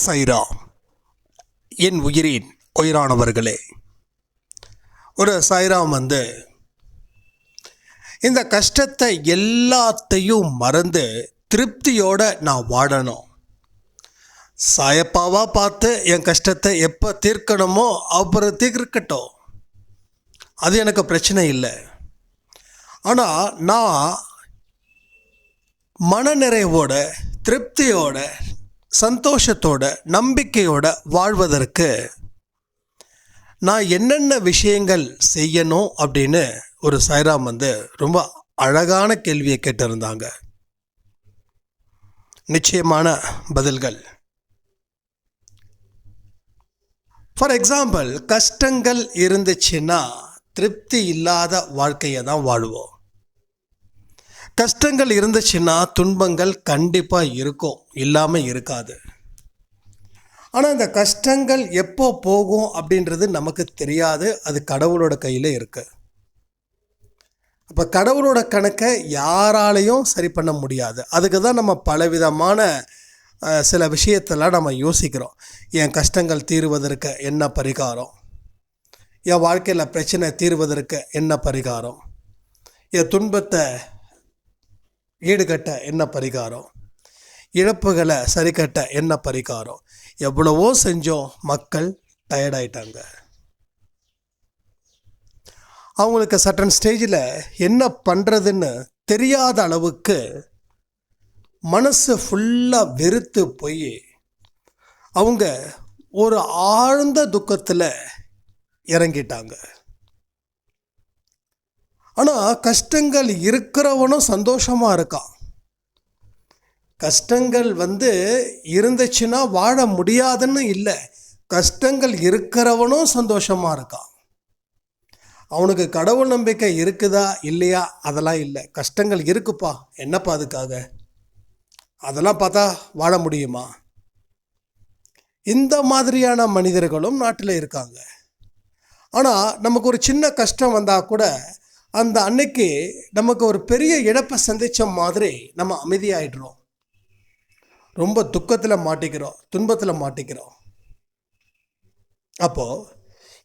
சைரா. என் உயிரின் உயிரானவர்களே ஒரு சைராம் வந்து இந்த கஷ்டத்தை எல்லாத்தையும் மறந்து திருப்தியோடு நான் வாழணும். சாயப்பாவாக பார்த்து என் கஷ்டத்தை எப்போ தீர்க்கணுமோ அப்புறம் தீர்க்கட்டும். அது எனக்கு பிரச்சனை இல்லை. ஆனால் நான் மனநிறைவோட திருப்தியோட சந்தோஷத்தோட நம்பிக்கையோட வாழ்வதற்கு நான் என்னென்ன விஷயங்கள் செய்யணும் அப்படின்னு ஒரு சைராம் வந்து ரொம்ப அழகான கேள்வியை கேட்டிருந்தாங்க. நிச்சயமான பதில்கள். ஃபார் எக்ஸாம்பிள் கஷ்டங்கள் இருந்துச்சுன்னா திருப்தி இல்லாத வாழ்க்கையை தான் வாழுவோம். கஷ்டங்கள் இருந்துச்சுன்னா துன்பங்கள் கண்டிப்பாக இருக்கும். இல்லாமல் இருக்காது. ஆனால் இந்த கஷ்டங்கள் எப்போ போகும் அப்படின்றது நமக்கு தெரியாது. அது கடவுளோட கையில் இருக்குது அப்போ கடவுளோட கணக்கை யாராலையும் சரி பண்ண முடியாது. அதுக்கு தான் நம்ம பலவிதமான சில விஷயத்தெல்லாம் நம்ம யோசிக்கிறோம். என் கஷ்டங்கள் தீருவதற்கு என்ன பரிகாரம்? என் வாழ்க்கையில் பிரச்சனை தீர்வதற்கு என்ன பரிகாரம்? என் துன்பத்தை ஈடுகட்ட என்ன பரிகாரம்? இழப்புகளை சரி கட்ட என்ன பரிகாரம்? எவ்வளவோ செஞ்சோம் மக்கள் டயர்டாயிட்டாங்க அவங்களுக்கு சட்டன் ஸ்டேஜில் என்ன பண்ணுறதுன்னு தெரியாத அளவுக்கு மனசு ஃபுல்லாக வெறுத்து போய் அவங்க ஒரு ஆழ்ந்த துக்கத்தில் இறங்கிட்டாங்க. ஆனால் கஷ்டங்கள் இருக்கிறவனும் சந்தோஷமாக இருக்கான். கஷ்டங்கள் வந்து இருந்துச்சுன்னா வாழ முடியாதுன்னு இல்லை. கஷ்டங்கள் இருக்கிறவனும் சந்தோஷமாக இருக்கான். அவனுக்கு கடவுள் நம்பிக்கை இருக்குதா இல்லையா? அதெல்லாம் இல்லை. கஷ்டங்கள் இருக்குப்பா. என்னப்பா அதுக்காக? அதெல்லாம் பார்த்தா வாழ முடியுமா? இந்த மாதிரியான மனிதர்களும் நாட்டில் இருக்காங்க. ஆனால் நமக்கு ஒரு சின்ன கஷ்டம் வந்தால் கூட அந்த அன்னைக்கு நமக்கு ஒரு பெரிய இழப்பை சந்தித்த மாதிரி நம்ம அமைதியாயிடுறோம். ரொம்ப துக்கத்தில் மாட்டிக்கிறோம் துன்பத்தில் மாட்டிக்கிறோம். அப்போது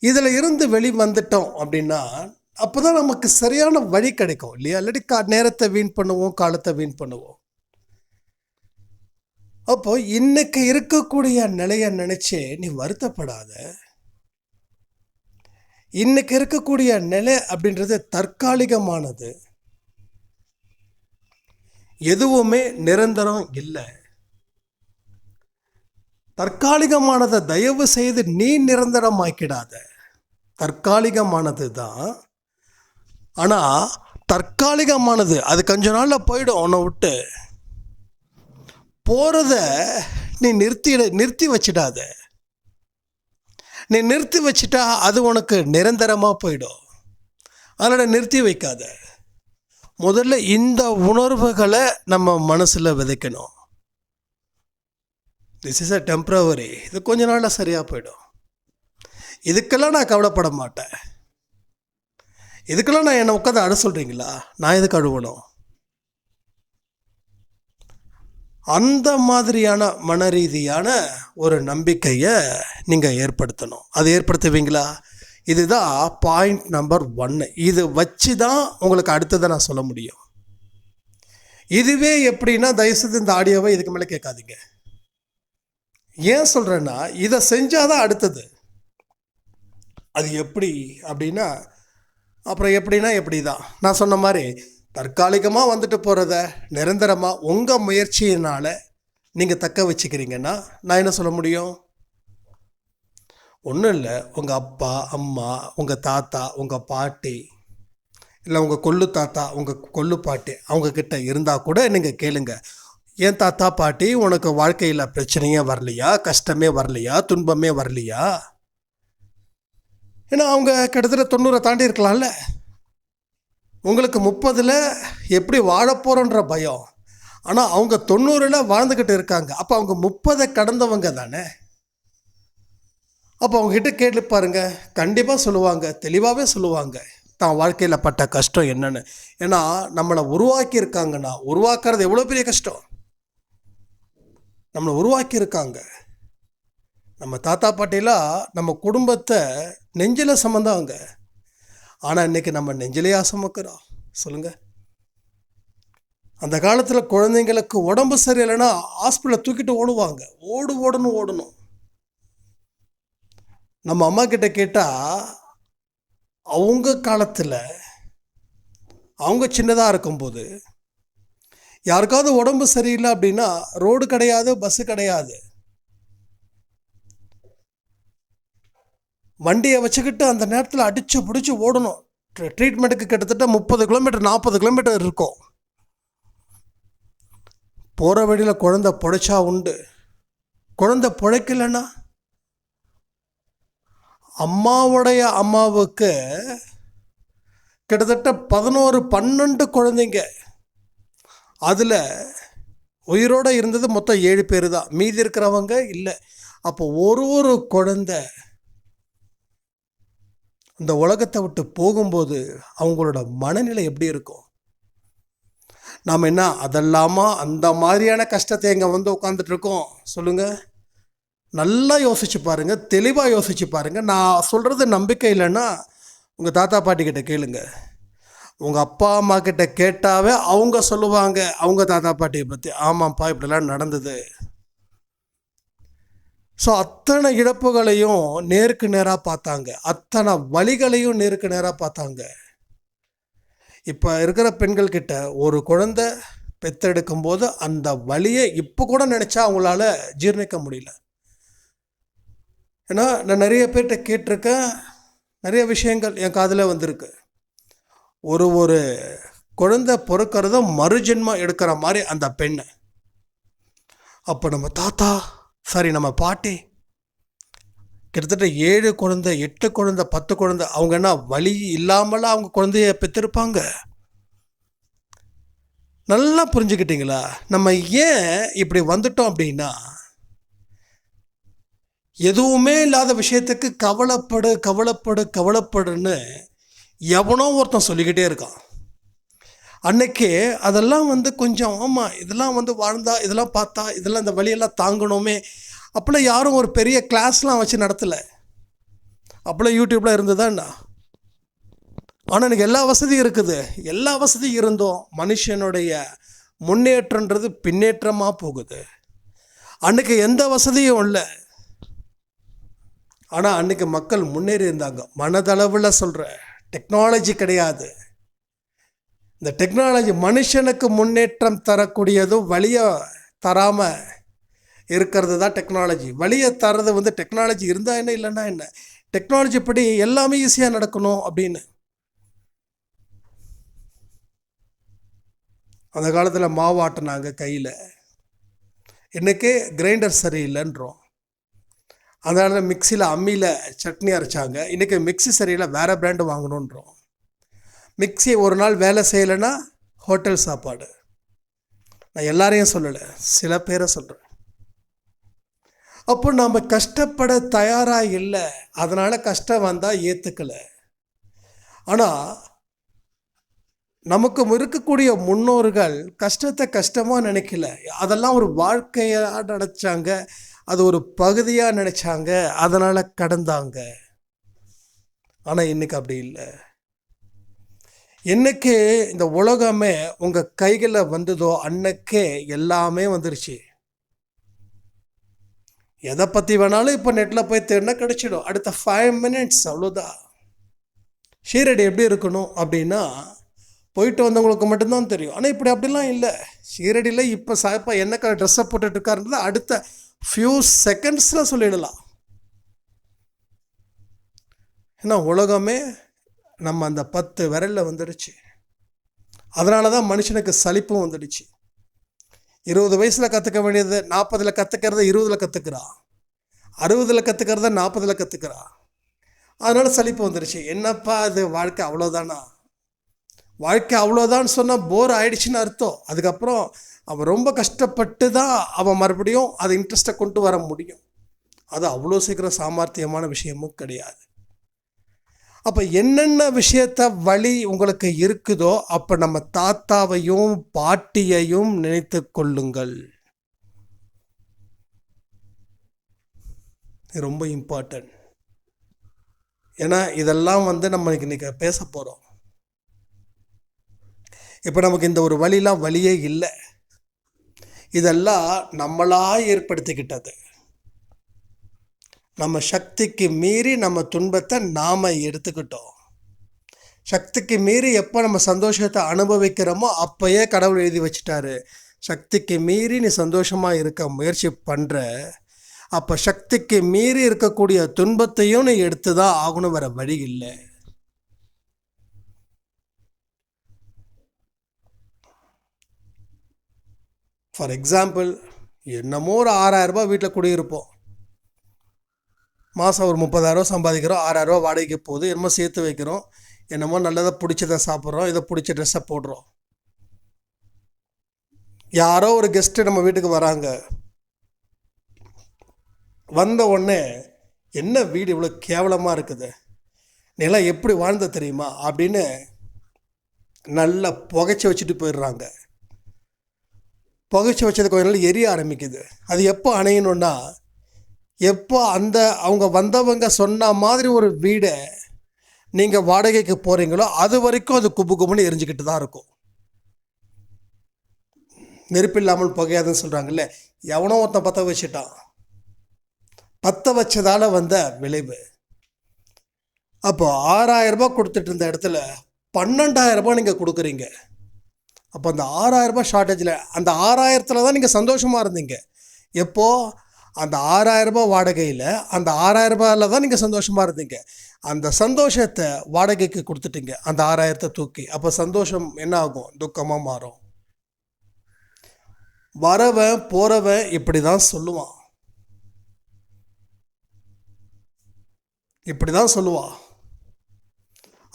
இதில் இருந்து வெளி வந்துட்டோம் அப்படின்னா அப்போ தான் நமக்கு சரியான வழி கிடைக்கும் இல்லையா? இல்லாட்டி கா நேரத்தை வீண் பண்ணுவோம் காலத்தை வீண் பண்ணுவோம். அப்போது இன்னைக்கு இருக்கக்கூடிய நிலையை நினச்சி நீ வருத்தப்படாத. இன்னைக்கு இருக்கக்கூடிய நிலை அப்படின்றது தற்காலிகமானது. எதுவுமே நிரந்தரம் இல்லை. தற்காலிகமானதை தயவு செய்து நீ நிரந்தரமாக்கிடாத. தற்காலிகமானது தான். ஆனால் தற்காலிகமானது அது கொஞ்ச நாளில் போயிடும் உன்னை விட்டு. போகிறத நீ நிறுத்தி நிறுத்தி வச்சிடாத. நீ நிறுத்தி வச்சிட்டா அது உனக்கு நிரந்தரமாக போயிடும். அதனால் நிறுத்தி வைக்காத. முதல்ல இந்த உணர்வுகளை நம்ம மனசில் விதைக்கணும். திஸ் இஸ் அ டெம்ப்ரவரி இது கொஞ்ச நாளில் சரியாக போயிடும். இதுக்கெல்லாம் நான் கவலைப்பட மாட்டேன். இதுக்கெல்லாம் நான் என்னை உட்காந்து அட சொல்கிறீங்களா நான் எதுக்கு அழுவணும்? அந்த மாதிரியான மன ரீதியான ஒரு நம்பிக்கையை நீங்கள் ஏற்படுத்தணும். அதை ஏற்படுத்துவீங்களா? இதுதான் பாயிண்ட் நம்பர் ஒன்று இது வச்சு தான் உங்களுக்கு அடுத்ததை நான் சொல்ல முடியும். இதுவே எப்படின்னா தயவுசெய்து இந்த ஆடியோவை இதுக்கு மேலே கேட்காதீங்க. ஏன் சொல்கிறேன்னா இதை செஞ்சாதான் அடுத்தது. அது எப்படி அப்படின்னா அப்புறம் எப்படின்னா எப்படி தான் நான் சொன்ன மாதிரி தற்காலிகமாக வந்துட்டு போகிறத நிரந்தரமாக உங்கள் முயற்சியினால் நீங்கள் தக்க வச்சுக்கிறீங்கன்னா நான் என்ன சொல்ல முடியும்? ஒன்றும் இல்லை. உங்கள் அப்பா அம்மா உங்கள் தாத்தா உங்கள் பாட்டி இல்லை உங்கள் கொள்ளு தாத்தா உங்கள் கொள்ளு பாட்டி அவங்கக்கிட்ட இருந்தால் கூட நீங்கள் கேளுங்க. ஏன் தாத்தா பாட்டி உனக்கு வாழ்க்கையில் பிரச்சனையே வரலையா? கஷ்டமே வரலையா? துன்பமே வரலையா? ஏன்னா அவங்க கிட்டத்தட்ட தொண்ணூறை தாண்டி இருக்கலாம்ல. உங்களுக்கு முப்பதில் எப்படி வாழப்போகிறோன்ற பயம். ஆனால் அவங்க தொண்ணூறில் வாழ்ந்துக்கிட்டு இருக்காங்க. அப்போ அவங்க முப்பதை கடந்தவங்க தானே? அப்போ அவங்ககிட்ட கேட்டு பாருங்க. கண்டிப்பாக சொல்லுவாங்க. தெளிவாகவே சொல்லுவாங்க. தான் வாழ்க்கையில் பட்ட கஷ்டம் என்னென்னு. ஏன்னா நம்மளை உருவாக்கியிருக்காங்கன்னா உருவாக்குறது எவ்வளோ பெரிய கஷ்டம்? நம்மளை உருவாக்கியிருக்காங்க. நம்ம தாத்தா பாட்டிலாம் நம்ம குடும்பத்தை நெஞ்சில் சம்மந்தவங்க ஆனால் இன்னைக்கு நம்ம நெஞ்சிலே சுமக்கிறோம் சொல்லுங்க. அந்த காலத்தில் குழந்தைங்களுக்கு உடம்பு சரியில்லைன்னா ஹாஸ்பிட்டலில் தூக்கிட்டு ஓடுவாங்க. ஓடு ஓடணும் ஓடணும். நம்ம அம்மா கிட்ட கேட்டால் அவங்க காலத்தில் அவங்க சின்னதாக இருக்கும்போது யாருக்காவது உடம்பு சரியில்லை அப்படின்னா ரோடு கிடையாது பஸ்ஸு கிடையாது. வண்டியை வச்சுக்கிட்டு அந்த நேரத்தில் அடித்து பிடிச்சி ஓடணும். ட்ரீட்மெண்ட்டுக்கு கிட்டத்தட்ட முப்பது கிலோமீட்டர் நாற்பது கிலோமீட்டர் இருக்கும். போகிற வழியில் குழந்த பிழைச்சா உண்டு. குழந்த பிழைக்கலன்னா அம்மாவுடைய அம்மாவுக்கு கிட்டத்தட்ட பதினோரு பன்னெண்டு குழந்தைங்க. அதில் உயிரோடு இருந்தது மொத்தம் ஏழு பேர் தான் மீதி இருக்கிறவங்க இல்லை. அப்போ ஒரு ஒரு குழந்தை இந்த உலகத்தை விட்டு போகும்போது அவங்களோட மனநிலை எப்படி இருக்கும்? நாம் என்ன அதெல்லாமா அந்த மாதிரியான கஷ்டத்தை இங்கே வந்து உட்காந்துட்டு இருக்கோம்? சொல்லுங்கள் நல்லா யோசிச்சு பாருங்கள் தெளிவாக யோசிச்சு பாருங்கள் நான் சொல்கிறது நம்பிக்கை இல்லைன்னா உங்கள் தாத்தா பாட்டி கிட்ட கேளுங்க. உங்கள் அப்பா அம்மா கிட்ட கேட்டாவே அவங்க சொல்லுவாங்க அவங்க தாத்தா பாட்டியை பற்றி ஆமாம்ப்பா இப்படிலாம் நடந்தது. ஸோ அத்தனை இழப்புகளையும் நேருக்கு நேராக பார்த்தாங்க. அத்தனை வழிகளையும் நேருக்கு நேராக பார்த்தாங்க. இப்போ இருக்கிற பெண்கள்கிட்ட ஒரு குழந்தை பெத்தெடுக்கும் போது அந்த வழியை இப்போ கூட நினச்சா அவங்களால ஜீர்ணிக்க முடியல. ஏன்னா நான் நிறைய பேர்கிட்ட கேட்டிருக்கேன். நிறைய விஷயங்கள் என் காதில் வந்திருக்கு. ஒரு ஒரு குழந்தை பொறுக்கிறத மறுஜென்மம் எடுக்கிற மாதிரி அந்த பெண்ணை. அப்போ நம்ம தாத்தா சாரி நம்ம பாட்டி. கிட்டத்தட்ட ஏழு குழந்தை எட்டு குழந்தை பத்து குழந்தை அவங்க என்ன வழி இல்லாமலாம் அவங்க குழந்தைய பெற்றிருப்பாங்க நல்லா புரிஞ்சுக்கிட்டீங்களா? நம்ம ஏன் இப்படி வந்துட்டோம் அப்படின்னா எதுவுமே இல்லாத விஷயத்துக்கு கவலைப்படு கவலைப்படு கவலைப்படுன்னு எவனோ ஒருத்தன் சொல்லிக்கிட்டே இருக்கான். அன்னைக்கு அதெல்லாம் வந்து கொஞ்சம் ஆமாம் இதெல்லாம் வந்து வாழ்ந்தா இதெல்லாம் பார்த்தா இதெல்லாம் இந்த வழியெல்லாம் தாங்கணுமே. அப்போல்லாம் யாரும் ஒரு பெரிய கிளாஸ்லாம் வச்சு நடத்தலை. அப்போல்லாம் யூடியூப்லாம் இருந்ததாண்ணா ஆனால் எனக்கு எல்லா வசதியும் இருக்குது. எல்லா வசதியும் இருந்தும். மனுஷனுடைய முன்னேற்றன்றது பின்னேற்றமாக போகுது. அன்னைக்கு எந்த வசதியும் இல்லை. ஆனால் அன்னைக்கு மக்கள் முன்னேறி இருந்தாங்க. மனதளவில் சொல்கிற டெக்னாலஜி கிடையாது. இந்த டெக்னாலஜி மனுஷனுக்கு முன்னேற்றம் தரக்கூடியதும் வழியை தராமல் இருக்கிறது தான் டெக்னாலஜி வழியை தர்றது வந்து டெக்னாலஜி இருந்தால் என்ன இல்லைன்னா என்ன? டெக்னாலஜி படி எல்லாமே ஈஸியாக நடக்கணும் அப்படின்னு. அந்த காலத்தில் மாவாட்டினாங்க கையில். இன்றைக்கி கிரைண்டர் சரியில்லைன்றோம். அதனால் மிக்சியில் அம்மியில் சட்னி அரைச்சாங்க. இன்றைக்கி மிக்சி சரியில்லை வேறு பிராண்டு வாங்கணுன்றோம். மிக்ஸி ஒரு நாள் வேலை செய்யலைன்னா ஹோட்டல் சாப்பாடு. நான் எல்லாரையும் சொல்லலை சில பேரை சொல்கிறேன் அப்போ நாம் கஷ்டப்பட தயாராக இல்லை அதனால் கஷ்டம் வந்தால் ஏற்றுக்கலை ஆனால் நமக்கு இருக்கக்கூடிய முன்னோர்கள் கஷ்டத்தை கஷ்டமாக நினைக்கல. அதெல்லாம் ஒரு வாழ்க்கையாக நினச்சாங்க அது ஒரு பகுதியாக நினச்சாங்க அதனால் கடந்தாங்க. ஆனால் இன்றைக்கி அப்படி இல்லை. என்னைக்கு இந்த உலகமே உங்கள் கைகளில் வந்ததோ அன்னைக்கே எல்லாமே வந்துருச்சு. எதை பற்றி வேணாலும் இப்போ நெட்டில் போய் தேடினா கிடச்சிடும். அடுத்த ஃபைவ் மினிட்ஸ் அவ்வளோதான் ஷீரடி எப்படி இருக்கணும் அப்படின்னா போயிட்டு வந்தவங்களுக்கு மட்டும்தான் தெரியும். ஆனால் இப்படி அப்படிலாம் இல்லை. ஷீரடியில் இப்போ சாப்பா என்ன கலர் ட்ரெஸ்ஸை போட்டுட்டு இருக்காருன்றது அடுத்த ஃபியூ செகண்ட்ஸில் சொல்லிடலாம். ஏன்னா உலகமே நம்ம அந்த பத்து விரலில் வந்துடுச்சு. அதனால தான் மனுஷனுக்கு சலிப்பும் வந்துடுச்சு. இருபது வயசில் கற்றுக்க வேண்டியது நாற்பதில் கற்றுக்கிறத இருபதில் கற்றுக்கிறான் அறுபதில் கற்றுக்கிறத நாற்பதில் கற்றுக்கிறான் அதனால் சலிப்பு வந்துடுச்சு. என்னப்பா அது வாழ்க்கை அவ்வளோதானா வாழ்க்கை அவ்வளோதான்னு சொன்னால் போர் ஆயிடுச்சுன்னு அர்த்தம். அதுக்கப்புறம் அவன் ரொம்ப கஷ்டப்பட்டு தான் அவன் மறுபடியும் அதை இன்ட்ரெஸ்ட்டை கொண்டு வர முடியும். அது அவ்வளோ சீக்கிரம் சாமர்த்தியமான விஷயமும் கிடையாது. அப்போ என்னென்ன விஷயத்த வழி உங்களுக்கு இருக்குதோ அப்போ நம்ம தாத்தாவையும் பாட்டியையும் நினைத்து கொள்ளுங்கள். ரொம்ப இம்பார்ட்டன்ட் ஏன்னா இதெல்லாம் வந்து நம்ம இன்னைக்கு பேச போகிறோம் இப்போ நமக்கு இந்த ஒரு வழிலாம் வழியே இல்லை. இதெல்லாம் நம்மளாக ஏற்படுத்திக்கிட்டது. நம்ம சக்திக்கு மீறி நம்ம துன்பத்தை நாம் எடுத்துக்கிட்டோம். சக்திக்கு மீறி எப்போ நம்ம சந்தோஷத்தை அனுபவிக்கிறோமோ அப்போயே கடவுள் எழுதி வச்சிட்டாரு. சக்திக்கு மீறி நீ சந்தோஷமாக இருக்க முயற்சி பண்ணுற அப்போ சக்திக்கு மீறி இருக்கக்கூடிய துன்பத்தையும் நீ எடுத்து தான் ஆகணும் வர வழி இல்லை. ஃபார் எக்ஸாம்பிள் என்னமோ ஒரு ஆறாயிரம் ரூபாய் வீட்டில் குடியிருப்போம். மாதம் ஒரு முப்பதாயிரரூவா சம்பாதிக்கிறோம் ஆறாயிரரூவா வாடகைக்கு போகுது என்னமோ சேர்த்து வைக்கிறோம் என்னமோ நல்லதாக பிடிச்சதை சாப்பிட்றோம் இதை பிடிச்ச ட்ரெஸ்ஸை போடுறோம். யாரோ ஒரு கெஸ்ட்டு நம்ம வீட்டுக்கு வராங்க. வந்த உடனே என்ன வீடு இவ்வளோ கேவலமாக இருக்குது? நிலம் எப்படி வாழ்ந்த தெரியுமா? அப்படின்னு நல்லா புகைச்சி வச்சுட்டு போயிடுறாங்க. புகைச்சி வச்சது கொஞ்ச நாள் எரிய ஆரம்பிக்குது. அது எப்போ அணையணுன்னா எப்போ அந்த அவங்க வந்தவங்க சொன்ன மாதிரி ஒரு வீடை நீங்கள் வாடகைக்கு போகிறீங்களோ அது வரைக்கும் அது குப்பு குப்புன்னு எரிஞ்சுக்கிட்டு தான் இருக்கும். நெருப்பு இல்லாமல் புகையாதுன்னு சொல்கிறாங்கல்ல எவனோ ஒருத்தன் பற்ற வச்சுட்டான். பற்ற வச்சதால் வந்த விளைவு. அப்போ ஆறாயிரம் ரூபாய் கொடுத்துட்டு இருந்த இடத்துல பன்னெண்டாயிரரூபா நீங்கள் கொடுக்குறீங்க. அப்போ அந்த ஆறாயிரரூபா ஷார்ட்டேஜில் அந்த ஆறாயிரத்தில் தான் நீங்கள் சந்தோஷமாக இருந்தீங்க. எப்போது அந்த ஆறாயிரம் ரூபாய் வாடகையில் அந்த ஆறாயிரரூபாவில் தான் நீங்கள் சந்தோஷமாக இருந்தீங்க. அந்த சந்தோஷத்தை வாடகைக்கு கொடுத்துட்டீங்க. அந்த ஆறாயிரத்தை தூக்கி. அப்போ சந்தோஷம் என்ன ஆகும்? துக்கமாக மாறும். வரவன் போகிறவன் இப்படி தான் சொல்லுவான். இப்படி தான் சொல்லுவான்.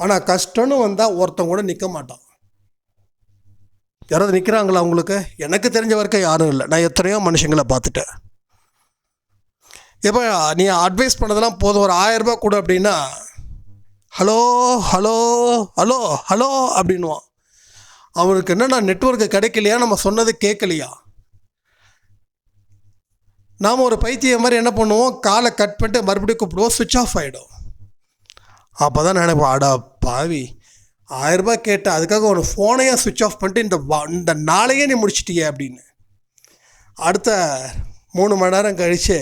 ஆனால் கஷ்டம்னு வந்தால் ஒருத்தன் கூட நிற்க மாட்டான். யாராவது நிற்கிறாங்களா உங்களுக்கு? எனக்கு தெரிஞ்ச வரைக்கும் யாரும் இல்லை. நான் எத்தனையோ மனுஷங்களை பார்த்துட்டேன். எப்போ நீ அட்வைஸ் பண்ணதெல்லாம் போதும். ஒரு ஆயரரூபா கொடு அப்படின்னா ஹலோ ஹலோ ஹலோ ஹலோ அப்படின்வான் அவனுக்கு என்னென்னா நெட்ஒர்க்கு கிடைக்கலையா? நம்ம சொன்னது கேட்கலையா? நாம் ஒரு பைத்தியம் மாதிரி என்ன பண்ணுவோம்? காலை கட் பண்ணிட்டு மறுபடியும் கூப்பிடுவோம். சுவிட்ச் ஆஃப் ஆகிடும் அப்போ தான் நினைப்போம் அடா பாவி ஆயிரரூபா கேட்ட அதுக்காக ஒரு ஃபோனையே சுவிட்ச் ஆஃப் பண்ணிட்டு இந்த இந்த நாளையே நீ முடிச்சிட்டியே அப்படின்னு. அடுத்த மூணு மணி நேரம் கழித்து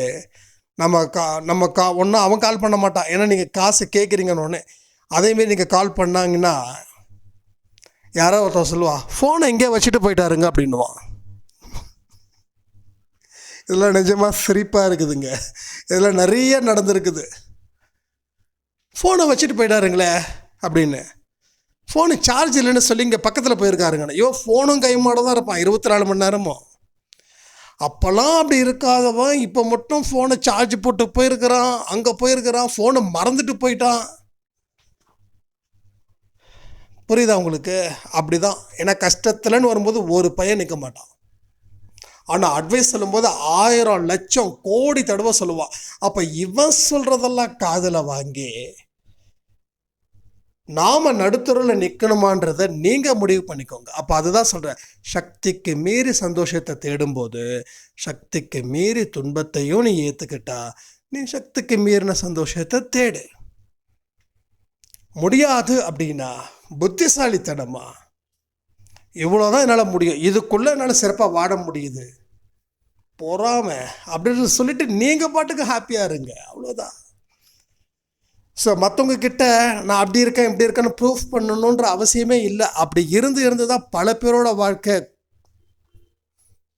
நம்ம கா நம்ம கா ஒன்றும் அவன் கால் பண்ண மாட்டான். ஏன்னா நீங்கள் காசு கேட்குறீங்கன்னு ஒன்று அதேமாரி நீங்கள் கால் பண்ணாங்கன்னா யாரோ ஒருத்தன் சொல்லுவா ஃபோனை எங்கேயே வச்சுட்டு போயிட்டாருங்க அப்படின்னுவான். இதெல்லாம் நிஜமாக சிரிப்பாக இருக்குதுங்க. இதெல்லாம் நிறைய நடந்திருக்குது. ஃபோனை வச்சுட்டு போயிட்டாருங்களே அப்படின்னு. ஃபோனு சார்ஜ் இல்லைன்னு சொல்லி இங்கே பக்கத்தில் போயிருக்காருங்க ஐயோ ஃபோனும் கைமாட தான் இருப்பான். இருபத்தி நாலு மணி நேரமும். அப்போல்லாம் அப்படி இருக்காதவன் இப்போ மட்டும் ஃபோனை சார்ஜ் போட்டு போயிருக்கிறான் அங்கே போயிருக்கிறான் ஃபோனை மறந்துட்டு போயிட்டான். புரியுதா உங்களுக்கு? அப்படி தான் ஏன்னா கஷ்டத்துலன்னு வரும்போது ஒரு பையன் நிற்க மாட்டான். ஆனால் அட்வைஸ் சொல்லும்போது ஆயிரம் லட்சம் கோடி தடவை சொல்லுவான். அப்போ இவன் சொல்கிறதெல்லாம் காதில் வாங்கி நாம் நடுத்தருவில் நிற்கணுமான்றதை நீங்கள் முடிவு பண்ணிக்கோங்க. அப்போ அதுதான் சொல்கிறேன் சக்திக்கு மீறி சந்தோஷத்தை தேடும்போது சக்திக்கு மீறி துன்பத்தையும் நீ ஏற்றுக்கிட்டா நீ சக்திக்கு மீறின சந்தோஷத்தை தேடு. முடியாது அப்படின்னா புத்திசாலித்தனமா? இவ்வளோதான் என்னால் முடியும். இதுக்குள்ளே என்னால் சிறப்பாக வாட முடியுது. பொறாம. அப்படின்னு சொல்லிட்டு நீங்கள் பாட்டுக்கு ஹாப்பியாக இருங்க. அவ்வளோதான் ஸோ மற்றவங்க கிட்ட நான் அப்படி இருக்கேன் இப்படி இருக்கேன்னு ப்ரூஃப் பண்ணணுன்ற அவசியமே இல்லை. அப்படி இருந்து இருந்து தான் பல பேரோட வாழ்க்கை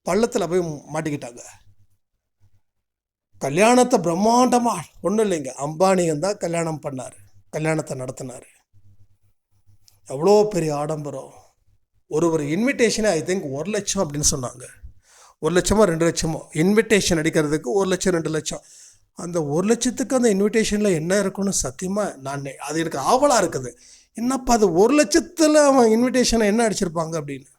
பள்ளத்தில் போய் மாட்டிக்கிட்டாங்க. கல்யாணத்தை பிரம்மாண்டமாக ஒன்றும் இல்லைங்க. அம்பானியன் தான் கல்யாணம் பண்ணார். கல்யாணத்தை நடத்தினார். எவ்வளோ பெரிய ஆடம்பரம். ஒரு ஒரு இன்விடேஷனே ஐ திங்க் ஒரு லட்சம் அப்படின்னு சொன்னாங்க. ஒரு லட்சமோ ரெண்டு லட்சமோ. இன்விடேஷன் அடிக்கிறதுக்கு ஒரு லட்சம் ரெண்டு லட்சம். அந்த ஒரு லட்சத்துக்கு அந்த இன்விடேஷனில் என்ன இருக்குன்னு சத்தியமாக நான் அது எனக்கு ஆவலாக இருக்குது. என்னப்பா அது ஒரு லட்சத்தில் அவன் இன்விடேஷனை என்ன அடிச்சிருப்பாங்க அப்படின்னு?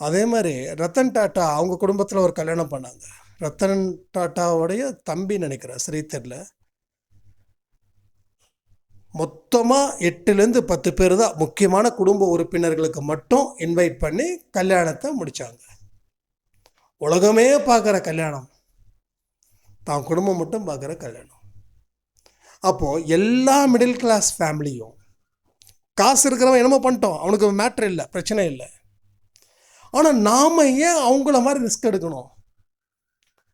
அதே மாதிரி ரத்தன் டாட்டா அவங்க குடும்பத்தில் ஒரு கல்யாணம் பண்ணாங்க. ரத்தன் டாட்டாவுடைய தம்பி நினைக்கிறேன் சரி தெரில மொத்தமாக எட்டுலேருந்து பத்து பேர் தான். முக்கியமான குடும்ப உறுப்பினர்களுக்கு மட்டும் இன்வைட் பண்ணி கல்யாணத்தை முடித்தாங்க உலகமே பார்க்குற கல்யாணம். தான் குடும்பம் மட்டும் பார்க்குற கல்யாணம். அப்போது எல்லா மிடில் கிளாஸ் ஃபேமிலியும் காசு இருக்கிறவன் என்னமோ பண்ணிட்டோம் அவனுக்கு மேட்ரு இல்லை பிரச்சனை இல்லை. ஆனால் நாம் ஏன் அவங்கள மாதிரி ரிஸ்க் எடுக்கணும்?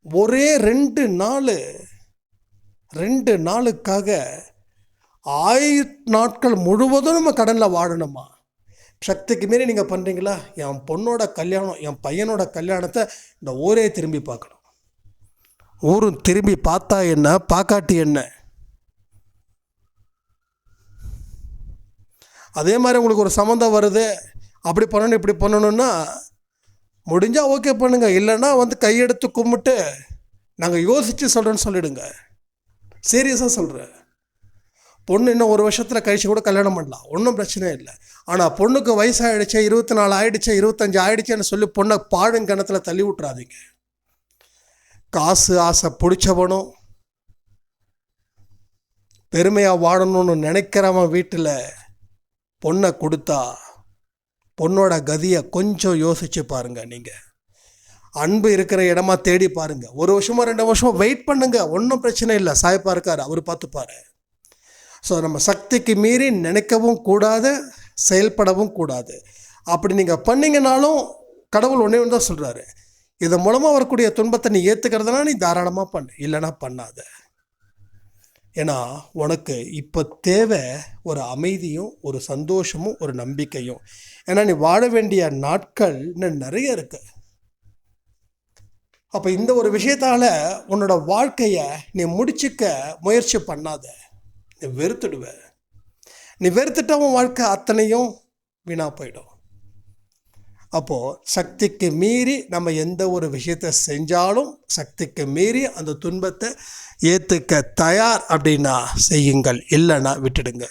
ஒரே ரெண்டு நாள் ரெண்டு நாளுக்காக ஆயிர நாட்கள் முழுவதும் நம்ம கடனில் வாழணுமா? சக்திக்கு மீறி நீங்கள் பண்ணுறீங்களா என் பொண்ணோட கல்யாணம் என் பையனோட கல்யாணத்தை இந்த ஊரே திரும்பி பார்க்கணும். ஊரும் திரும்பி பார்த்தா என்ன? பார்க்காட்டி என்ன? அதே மாதிரி உங்களுக்கு ஒரு சம்மந்தம் வருது. அப்படி பண்ணணும் இப்படி பண்ணணும்னா முடிஞ்சால் ஓகே பண்ணுங்கள் இல்லைன்னா வந்து கையெடுத்து கும்பிட்டு நாங்கள் யோசித்து சொல்கிறோன்னு சொல்லிவிடுங்க சீரியஸாக சொல்கிறேன் பொண்ணு இன்னும் ஒரு வருஷத்தில் கழிச்சு கூட கல்யாணம் பண்ணலாம். ஒன்றும் பிரச்சனை இல்லை. ஆனால் பொண்ணுக்கு வயசாகிடுச்சு இருபத்தி நாலு ஆயிடுச்சு இருபத்தஞ்சு ஆயிடுச்சுன்னு சொல்லி பொண்ணை பாழுங்கணத்தில் தள்ளி விட்றாதீங்க காசு ஆசை பிடிச்சவனும் பெருமையாக வாழணும்னு நினைக்கிறவன் வீட்டில் பொண்ணை கொடுத்தா பொண்ணோட கதியை கொஞ்சம் யோசிச்சு பாருங்க நீங்கள் அன்பு இருக்கிற இடமா தேடி பாருங்க. ஒரு வருஷமோ ரெண்டு வருஷமோ வெயிட் பண்ணுங்க. ஒன்றும் பிரச்சனை இல்லை. சாய்ப்பா இருக்கார். அவர் பார்த்துப்பாரு ஸோ நம்ம சக்திக்கு மீறி நினைக்கவும் கூடாது செயல்படவும் கூடாது. அப்படி நீங்கள் பண்ணீங்கனாலும் கடவுள் ஒன்றே ஒன்று தான் சொல்கிறாரு இதன் மூலமாக வரக்கூடிய துன்பத்தை நீ ஏற்றுக்கிறதுனா நீ தாராளமாக பண்ணு. இல்லைன்னா பண்ணாத. ஏன்னா உனக்கு இப்போ தேவை ஒரு அமைதியும் ஒரு சந்தோஷமும் ஒரு நம்பிக்கையும். ஏன்னா நீ வாழ வேண்டிய நாட்கள் இன்னும் நிறைய இருக்குது அப்போ இந்த ஒரு விஷயத்தால் உன்னோட வாழ்க்கையை நீ முடிச்சுக்க முயற்சி பண்ணாத. நீ வெறுத்துடுவ. நீ வெறுத்துட்டா உன் வாழ்க்கை அத்தனையும் வீணாக போயிடும். அப்போது சக்திக்கு மீறி நம்ம எந்த ஒரு விஷயத்தை செஞ்சாலும் சக்திக்கு மீறி அந்த துன்பத்தை ஏற்றுக்க தயார் அப்படின்னா செய்யுங்கள் இல்லைன்னா விட்டுடுங்க.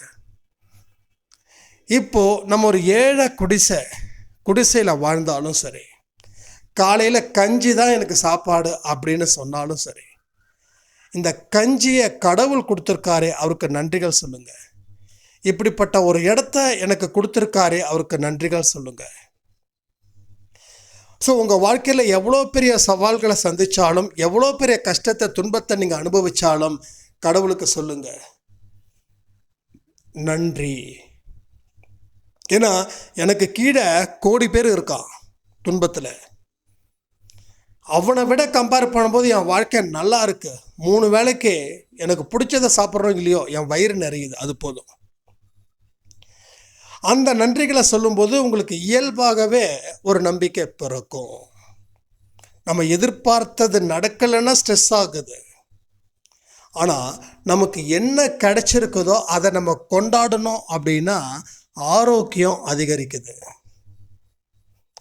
இப்போது நம்ம ஒரு ஏழை குடிசை குடிசையில் வாழ்ந்தாலும் சரி காலையில் கஞ்சி தான் எனக்கு சாப்பாடு அப்படின்னு சொன்னாலும் சரி இந்த கஞ்சியை கடவுள் கொடுத்துருக்காரே அவருக்கு நன்றிகள் சொல்லுங்கள் இப்படிப்பட்ட ஒரு இடத்த எனக்கு கொடுத்துருக்காரே அவருக்கு நன்றிகள் சொல்லுங்கள் ஸோ உங்கள் வாழ்க்கையில் எவ்வளோ பெரிய சவால்களை சந்தித்தாலும் எவ்வளோ பெரிய கஷ்டத்தை துன்பத்தை நீங்கள் அனுபவித்தாலும் கடவுளுக்கு சொல்லுங்க. நன்றி. ஏன்னா எனக்கு கீழே கோடி பேர் இருக்கான் துன்பத்தில். அவனை விட கம்பேர் பண்ணும்போது என் வாழ்க்கை நல்லா இருக்குது மூணு வேலைக்கு எனக்கு பிடிச்சதை சாப்பிட்றோம் இல்லையோ என் வயிறு நிறையுது அது போதும். அந்த நன்றிகளை சொல்லும்போது உங்களுக்கு இயல்பாகவே ஒரு நம்பிக்கை பிறக்கும். நம்ம எதிர்பார்த்தது நடக்கலைன்னா ஸ்ட்ரெஸ் ஆகுது. ஆனால் நமக்கு என்ன கிடைச்சிருக்குதோ அதை நம்ம கொண்டாடணும் அப்படின்னா ஆரோக்கியம் அதிகரிக்குது.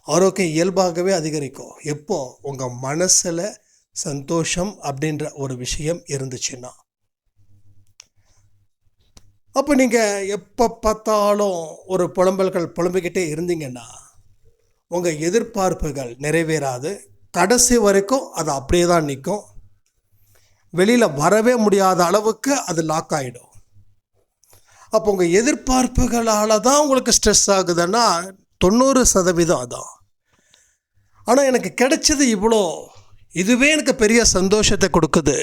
ஆரோக்கியம் இயல்பாகவே அதிகரிக்கும். எப்போ? உங்கள் மனசில் சந்தோஷம் அப்படின்ற ஒரு விஷயம் இருந்துச்சுன்னா. அப்போ நீங்கள் எப்போ பார்த்தாலும் ஒரு புலம்பல்கள் புலம்பிக்கிட்டே இருந்தீங்கன்னா உங்கள் எதிர்பார்ப்புகள் நிறைவேறாது. கடைசி வரைக்கும் அது அப்படியே தான் நிற்கும். வெளியில் வரவே முடியாத அளவுக்கு அது லாக் ஆகிடும் அப்போ உங்கள் எதிர்பார்ப்புகளால் தான் உங்களுக்கு ஸ்ட்ரெஸ் ஆகுதுன்னா தொண்ணூறு சதவீதம் அதான். ஆனால் எனக்கு கிடைச்சது இவ்வளோ இதுவே எனக்கு பெரிய சந்தோஷத்தை கொடுக்குது.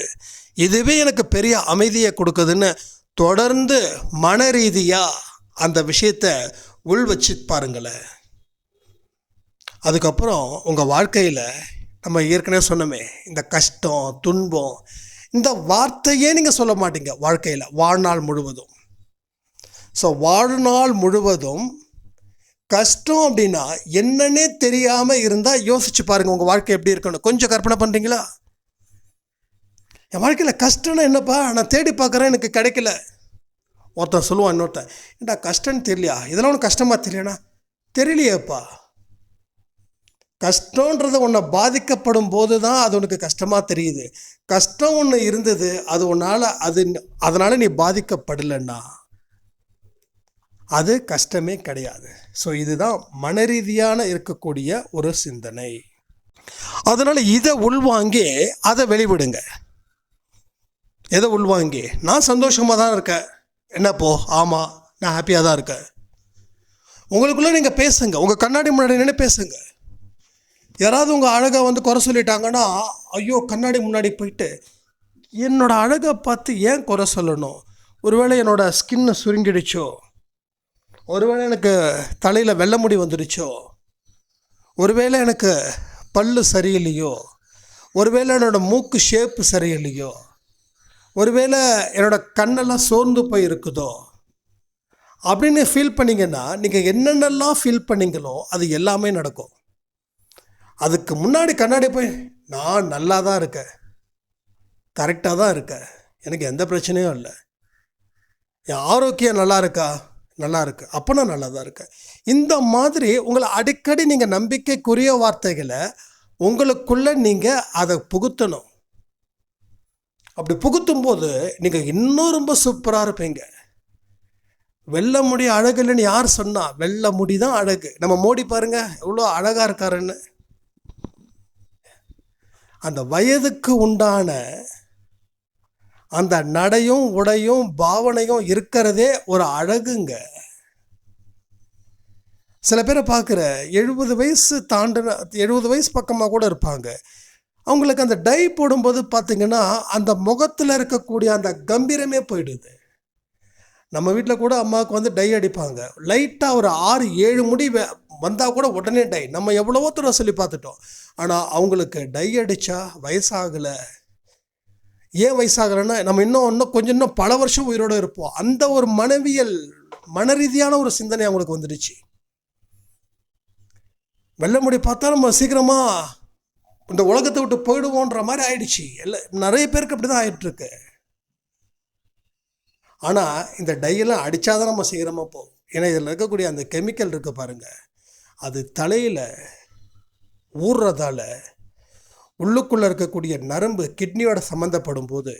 இதுவே எனக்கு பெரிய அமைதியை கொடுக்குதுன்னு தொடர்ந்து மன ரீதியாக அந்த விஷயத்தை உள் வச்சு பாருங்களேன். அதுக்கப்புறம் உங்கள் வாழ்க்கையில் நம்ம ஏற்கனவே சொன்னோமே இந்த கஷ்டம் துன்பம் இந்த வார்த்தையே நீங்கள் சொல்ல மாட்டீங்க வாழ்க்கையில் வாழ்நாள் முழுவதும். ஸோ வாழ்நாள் முழுவதும் கஷ்டம் அப்படின்னா என்னன்னே தெரியாமல் இருந்தால் யோசிச்சு பாருங்கள் உங்கள் வாழ்க்கை எப்படி இருக்கணும் கொஞ்சம் கற்பனை பண்ணுறீங்களா என் வாழ்க்கையில் கஷ்டம்னா என்னப்பா? நான் தேடி பார்க்குறேன் எனக்கு கிடைக்கல. ஒருத்தன் சொல்லுவான் இன்னொருத்தன் ஏண்டா கஷ்டம்னு தெரியலையா? இதெல்லாம் ஒன்று கஷ்டமாக தெரியலனா தெரியலையேப்பா. கஷ்டன்றது உன்னை பாதிக்கப்படும் போது தான் அது உனக்கு கஷ்டமாக தெரியுது. கஷ்டம் ஒன்று இருந்தது அது உன்னால் அது அதனால் நீ பாதிக்கப்படலைன்னா அது கஷ்டமே கிடையாது. ஸோ இதுதான் மனரீதியான இருக்கக்கூடிய ஒரு சிந்தனை. அதனால் இதை உள்வாங்கி அதை வெளிவிடுங்க. எதை உள்வாங்கி? நான் சந்தோஷமாக தான் இருக்கேன். என்னப்போ? ஆமாம் நான் ஹாப்பியாக தான் இருக்கேன். உங்களுக்குள்ளே நீங்கள் பேசுங்க. உங்கள் கண்ணாடி முன்னாடி நின்று பேசுங்க. யாராவது உங்கள் அழகை வந்து குறை சொல்லிட்டாங்கன்னா ஐயோ கண்ணாடி முன்னாடி போயிட்டு என்னோடய அழகை பார்த்து ஏன் குறை சொல்லணும்? ஒருவேளை என்னோடய ஸ்கின்னு சுருங்கிடுச்சோ? ஒருவேளை எனக்கு தலையில் வெள்ளை முடி வந்துடுச்சோ? ஒருவேளை எனக்கு பல்லு சரியில்லையோ? ஒருவேளை என்னோடய மூக்கு ஷேப்பு சரியில்லையோ? ஒருவேளை என்னோடய கண்ணெல்லாம் சோர்ந்து போய் இருக்குதோ அப்படின்னு ஃபீல் பண்ணிங்கன்னா நீங்கள் என்னென்னலாம் ஃபீல் பண்ணீங்களோ அது எல்லாமே நடக்கும். அதுக்கு முன்னாடி கண்ணாடி போய் நான் நல்லா தான் இருக்கேன். கரெக்டாக தான் இருக்கேன். எனக்கு எந்த பிரச்சனையும் இல்லை. என் ஆரோக்கியம் நல்லா இருக்கா? நல்லா இருக்கு. அப்போ நான் நல்லா தான் இருக்கேன். இந்த மாதிரி உங்களை அடிக்கடி நீங்கள் நம்பிக்கைக்குரிய வார்த்தைகளை உங்களுக்குள்ளே நீங்கள் அதை புகுத்தணும். அப்படி புகுத்தும் போது நீங்கள் இன்னும் ரொம்ப சூப்பராக இருப்பீங்க. வெள்ளை முடி அழகு இல்லைன்னு யார் சொன்னா வெள்ளை முடி தான் அழகு. நம்ம மோடி பாருங்க எவ்வளோ அழகாக இருக்காருன்னு. அந்த வயதுக்கு உண்டான அந்த நடையும் உடையும் பாவனையும் இருக்கிறதே ஒரு அழகுங்க. சில பேரை பார்க்குற எழுபது வயசு தாண்டின எழுபது வயசு பக்கமாக கூட இருப்பாங்க. அவங்களுக்கு அந்த டை போடும்போது பார்த்தீங்கன்னா அந்த முகத்தில் இருக்கக்கூடிய அந்த கம்பீரமே போயிடுது. நம்ம வீட்டில் கூட அம்மாவுக்கு வந்து டை அடிப்பாங்க. லைட்டாக ஒரு ஆறு ஏழு முடி வந்தால் கூட உடனே டை. நம்ம எவ்வளவோ தூரம் சொல்லி பார்த்துட்டோம் ஆனால் அவங்களுக்கு டை அடித்தா வயசாகலை. ஏன் வயசாகலைன்னா நம்ம இன்னும் இன்னும் கொஞ்சம் இன்னும் பல வருஷம் உயிரோடு இருப்போம். அந்த ஒரு மனவியல் மன ரீதியான ஒரு சிந்தனை அவங்களுக்கு வந்துடுச்சு. வெள்ளை முடி பார்த்தா நம்ம சீக்கிரமாக இந்த உலகத்தை விட்டு போயிடுவோன்ற மாதிரி ஆயிடுச்சு. எல்லா நிறைய பேருக்கு அப்படி தான் ஆயிட்டுருக்கு. ஆனால் இந்த டையெல்லாம் அடித்தாதான் நம்ம சீக்கிரமாக போகும். ஏன்னா இதில் இருக்கக்கூடிய அந்த கெமிக்கல் இருக்குது பாருங்கள் அது தலையில் ஊறுறதால உள்ளுக்குள்ளே இருக்கக்கூடிய நரம்பு கிட்னியோட சம்மந்தப்படும் போது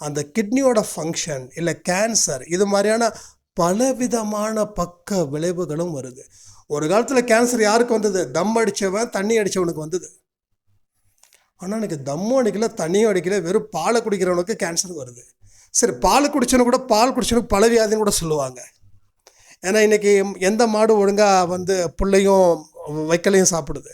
அந்த கிட்னியோட ஃபங்க்ஷன் இல்லை கேன்சர் இது மாதிரியான பலவிதமான பக்க விளைவுகளும் வருது. ஒரு காலத்தில் கேன்சர் யாருக்கு வந்தது? தம் அடித்தவன் தண்ணி அடித்தவனுக்கு வந்தது. ஆனால் எனக்கு தம்மும் அடிக்கல தண்ணியும் அடிக்கல வெறும் பாலை குடிக்கிறவனுக்கு கேன்சர் வருது. சரி பால் குடிச்சவனு கூட பால் குடிச்சவனுக்கு பல வியாதின்னு கூட சொல்லுவாங்க. ஏன்னா இன்றைக்கி எந்த மாடு ஒழுங்காக வந்து புள்ளையும் வைக்கலையும் சாப்பிடுது.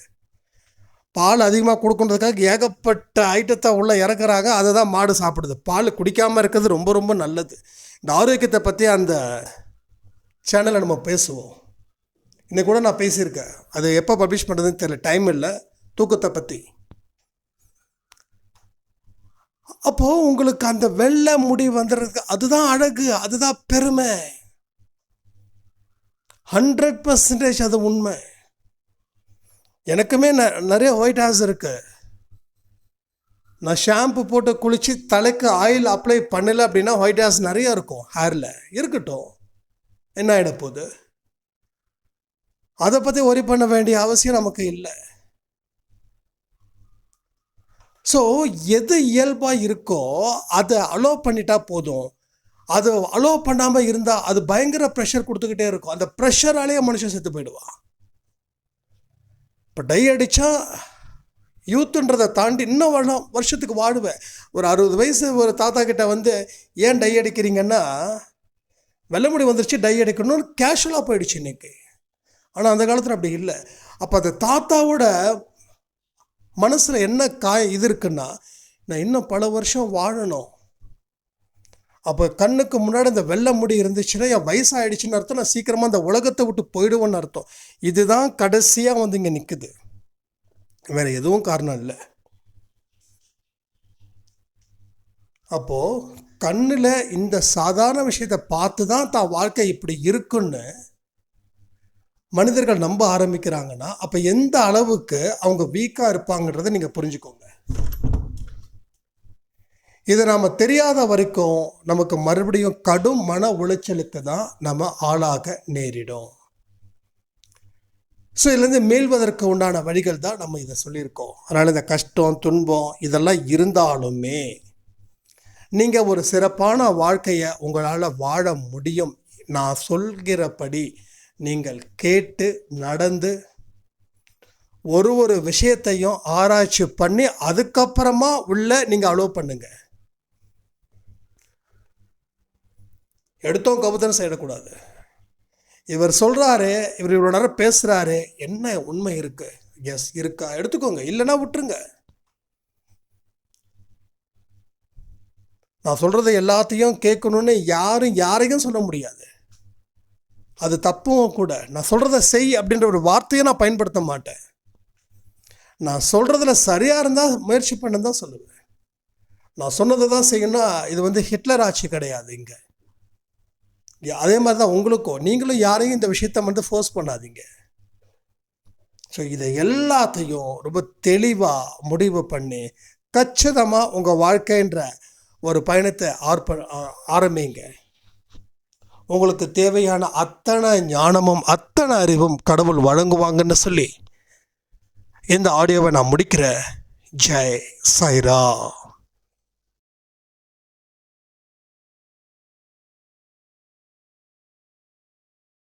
பால் அதிகமாக கொடுக்குன்றதுக்காக ஏகப்பட்ட ஐட்டத்தை உள்ளே இறக்குறாங்க அதை தான் மாடு சாப்பிடுது. பால் குடிக்காமல் இருக்கிறது ரொம்ப ரொம்ப நல்லது. இந்த ஆரோக்கியத்தை பற்றி அந்த சேனலில் நம்ம பேசுவோம். இன்றைக்கூட நான் பேசியிருக்கேன். அது எப்போ பப்ளிஷ் பண்ணுறதுன்னு தெரியல. டைம் இல்லை. தூக்கத்தை பற்றி அப்போது உங்களுக்கு அந்த வெள்ளை முடி வந்துடுறதுக்கு அதுதான் அழகு அதுதான் பெருமை. ஹண்ட்ரட் பர்சன்டேஜ் அது உண்மை. எனக்குமே ந நிறைய ஒயிட் ஹேர்ஸ் இருக்கு. நான் ஷாம்பு போட்டு குளித்து தலைக்கு ஆயில் அப்ளை பண்ணலை அப்படின்னா ஒயிட் ஹேர்ஸ் நிறையா இருக்கும் ஹேரில் இருக்கட்டும். என்ன ஆகிட போகுது அதை பற்றி ஒரி பண்ண வேண்டிய அவசியம் நமக்கு இல்லை. ஸோ எது இயல்பாக இருக்கோ அதை அலோவ் பண்ணிட்டா போதும். அது அலோவ் பண்ணாமல் இருந்தால் அது பயங்கர ப்ரெஷர் கொடுத்துக்கிட்டே இருக்கும். அந்த ப்ரெஷராலேயே மனுஷன் செத்து போயிடுவான் இப்போ டை அடித்தா யூத்துன்றதை தாண்டி இன்னும் வருடம் வருஷத்துக்கு வாடுவேன். ஒரு அறுபது வயசு ஒரு தாத்தா கிட்ட வந்து ஏன் டை அடிக்கிறீங்கன்னா வெள்ளை முடி வந்துருச்சு டை அடிக்கணும்னு கேஷுவலாக போயிடுச்சு இன்னைக்கு. ஆனால் அந்த காலத்தில் அப்படி இல்லை. அப்போ அந்த தாத்தாவோட மனசில் என்ன காய இது இருக்குன்னா நான் இன்னும் பல வருஷம் வாழணும். அப்போ கண்ணுக்கு முன்னாடி இந்த வெள்ளை முடி இருந்துச்சுன்னா என் வயசாகிடுச்சுன்னு அர்த்தம் நான் சீக்கிரமாக அந்த உலகத்தை விட்டு போயிடுவேன்னு அர்த்தம். இதுதான் கடைசியாக வந்து இங்கே நிற்குது வேறு எதுவும் காரணம் இல்லை. அப்போது கண்ணில் இந்த சாதாரண விஷயத்தை பார்த்து தான் தான் வாழ்க்கை இப்படி இருக்குன்னு மனிதர்கள் நம்ப ஆரம்பிக்கிறாங்கன்னா அப்போ எந்த அளவுக்கு அவங்க வீக்காக இருப்பாங்கன்றதை நீங்கள் புரிஞ்சுக்கோங்க. இதை நாம் தெரியாத வரைக்கும் நமக்கு மறுபடியும் கடும் மன உளைச்சலுக்கு தான் நம்ம ஆளாக நேரிடும். ஸோ இதுலேருந்து மீள்வதற்கு உண்டான வழிகள் தான் நம்ம இதை சொல்லியிருக்கோம். அதனால் இந்த கஷ்டம் துன்பம் இதெல்லாம் இருந்தாலுமே நீங்கள் ஒரு சிறப்பான வாழ்க்கையை உங்களால் வாழ முடியும். நான் சொல்கிறபடி நீங்கள் கேட்டு நடந்து ஒரு ஒரு விஷயத்தையும் ஆராய்ச்சி பண்ணி அதுக்கப்புறமா உள்ள நீங்கள் அலோவ் பண்ணுங்க. எடுத்தோம் கபுத்தனம் செய்யக்கூடாது. இவர் சொல்கிறாரு இவர் இவ்வளோ நேரம் பேசுகிறாரு என்ன உண்மை இருக்கு? எஸ் இருக்கா? எடுத்துக்கோங்க. இல்லைன்னா விட்டுருங்க. நான் சொல்கிறத எல்லாத்தையும் கேட்கணுன்னு யாரும் யாரையும் சொல்ல முடியாது. அது தப்பும் கூட. நான் சொல்கிறத செய் அப்படின்ற ஒரு வார்த்தையை நான் பயன்படுத்த மாட்டேன். நான் சொல்கிறதுல சரியாக இருந்தால் முயற்சி பண்ண தான் சொல்லுவேன். நான் சொன்னதை தான் செய்யணும்னா இது வந்து ஹிட்லர் ஆட்சி கிடையாது இங்கே. அதே மாதிரி தான் உங்களுக்கும். நீங்களும் யாரையும் இந்த விஷயத்த வந்து ஃபோர்ஸ் பண்ணாதீங்க. ஸோ இதை எல்லாத்தையும் ரொம்ப தெளிவாக முடிவு பண்ணி கச்சிதமாக உங்கள் வாழ்க்கைன்ற ஒரு பயணத்தை ஆர்ப்ப ஆரம்பிங்க. உங்களுக்கு தேவையான அத்தனை ஞானமும் அத்தனை அறிவும் கடவுள் வழங்குவாங்கன்னு சொல்லி இந்த ஆடியோவை நான் முடிக்கிறேன். ஜெய் சாய்ரா